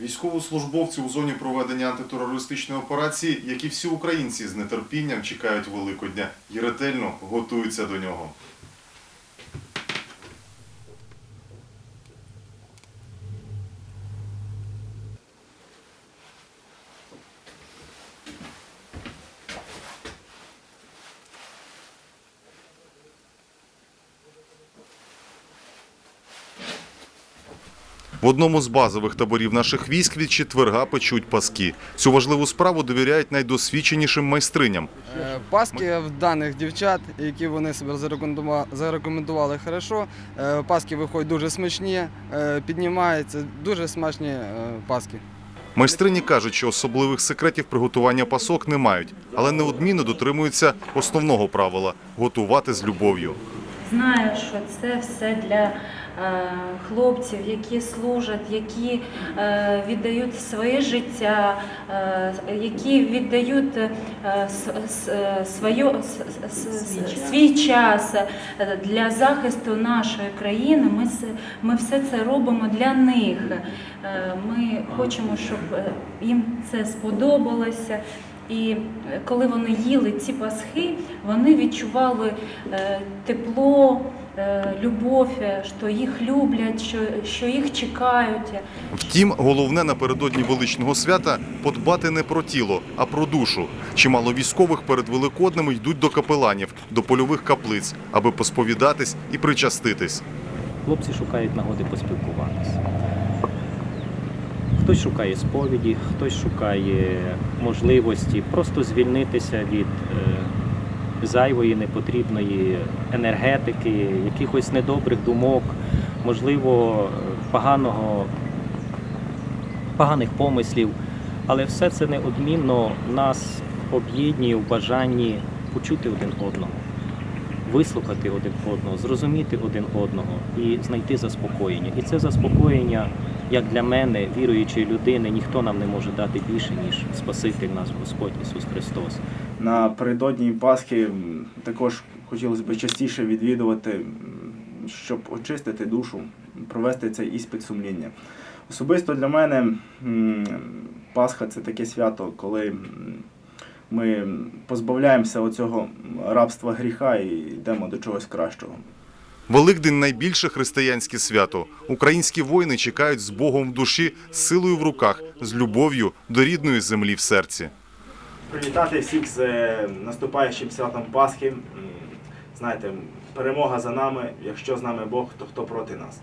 Військовослужбовці у зоні проведення антитерористичної операції, як і всі українці, з нетерпінням чекають Великодня і ретельно готуються до нього. В одному з базових таборів наших військ від четверга печуть паски. Цю важливу справу довіряють найдосвідченішим майстриням. Е, Паски в даних дівчат, які вони себе зарекомендува- зарекомендували хорошо. Е, Паски виходять дуже смачні, е, піднімаються, дуже смачні паски. Майстрині кажуть, що особливих секретів приготування пасок не мають, але неодмінно дотримуються основного правила готувати з любов'ю. Знаю, що це все для е, хлопців, які служать, які е, віддають своє життя, е, які віддають е, с- с- е, с- с- с- свій час для захисту нашої країни. Ми, ми все це робимо для них. Е, Ми хочемо, щоб е, їм це сподобалося. І е, коли вони їли ці пасхи, вони відчували е, тепло, е, любов, що їх люблять, що, що їх чекають. Втім, головне напередодні величного свята подбати не про тіло, а про душу. Чимало військових перед великодними йдуть до капеланів, до польових каплиць, аби посповідатись і причаститись. Хлопці шукають нагоди поспілкуватися. Хтось шукає сповіді, хтось шукає можливості просто звільнитися від е, зайвої, непотрібної енергетики, якихось недобрих думок, можливо, поганого, поганих помислів. Але все це неодмінно нас об'єднує в бажанні почути один одного вислухати один одного, зрозуміти один одного і знайти заспокоєння. І це заспокоєння, як для мене, віруючої людини, ніхто нам не може дати більше, ніж Спаситель наш Господь Ісус Христос. Напередодні Пасхи також хотілося б частіше відвідувати, щоб очистити душу, провести цей іспит сумління. Особисто для мене Пасха це таке свято, коли ми позбавляємося оцього рабства гріха і йдемо до чогось кращого. Великдень найбільше християнське свято. Українські воїни чекають з Богом в душі, з силою в руках, з любов'ю до рідної землі в серці. Привітати всіх з е, наступаючим святом Пасхи. Знаєте, перемога за нами. Якщо з нами Бог, то хто проти нас?